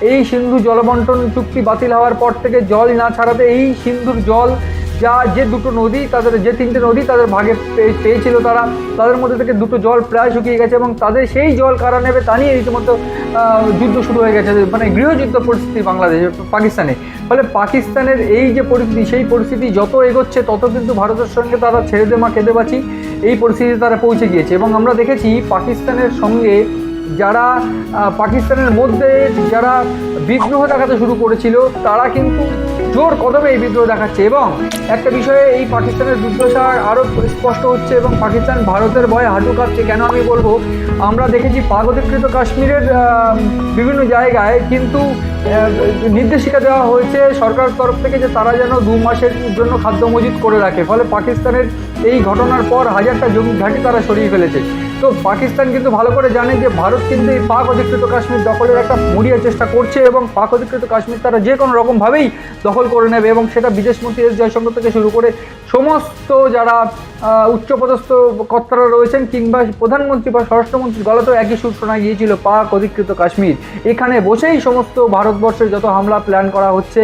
এই সিন্ধু জলবন্টন চুক্তি বাতিল হওয়ার পর থেকে জল না ছাড়াতে এই সিন্ধুর জল যা যে দুটো নদী, তাদের যে তিনটে নদী, তাদের ভাগে পেয়ে- পেয়েছিল তারা। তাদের মধ্যে থেকে দুটো জল প্রায় শুকিয়ে গেছে এবং তাদের সেই জল কারা নেবে তা নিয়ে রীতিমতো যুদ্ধ শুরু হয়ে গেছে মানে গৃহযুদ্ধ পরিস্থিতি বাংলাদেশে, পাকিস্তানে। ফলে পাকিস্তানের এই যে পরিস্থিতি, সেই পরিস্থিতি যত এগোচ্ছে, তত কিন্তু ভারতের সঙ্গে তারা ছেড়ে দে মা কেঁদে বাঁচি। এই পরিস্থিতিতে তারা পৌঁছে গিয়েছে এবং আমরা দেখেছি পাকিস্তানের সঙ্গে যারা পাকিস্তানের মধ্যে যারা বিদ্রোহ দেখাতে শুরু করেছিল, তারা কিন্তু জোর কদমে এই বিদ্রোহ দেখাচ্ছে এবং একটা বিষয়ে এই পাকিস্তানের দুর্দশা আরও স্পষ্ট হচ্ছে এবং পাকিস্তান ভারতের ভয়ে হাঁটু কাঁপছে। কেন আমি বলব? আমরা দেখেছি পাক অধিকৃত কাশ্মীরের বিভিন্ন জায়গায় কিন্তু নির্দেশিকা দেওয়া হয়েছে সরকারের তরফ থেকে যে তারা যেন দু মাসের জন্য খাদ্য মজুত করে রাখে। ফলে পাকিস্তানের এই ঘটনার পর হাজারটা জমি ঘাঁটি তারা সরিয়ে ফেলেছে। তো পাকিস্তান কিন্তু ভালো করে জানে যে ভারত কিন্তু এই পাক অধিকৃত কাশ্মীর দখলের একটা মরিয়া চেষ্টা করছে এবং পাক অধিকৃত কাশ্মীর তারা যে কোনো রকমভাবেই দখল করে নেবে এবং সেটা বিদেশমন্ত্রী এস জয়শঙ্কর থেকে শুরু করে সমস্ত যারা উচ্চপদস্থ কর্তারা রয়েছেন কিংবা প্রধানমন্ত্রী বা স্বরাষ্ট্রমন্ত্রীর গলাতেও একই সুর শোনা গিয়েছিল পাক অধিকৃত কাশ্মীর। এখানে বসেই সমস্ত ভারতবর্ষের যত হামলা প্ল্যান করা হচ্ছে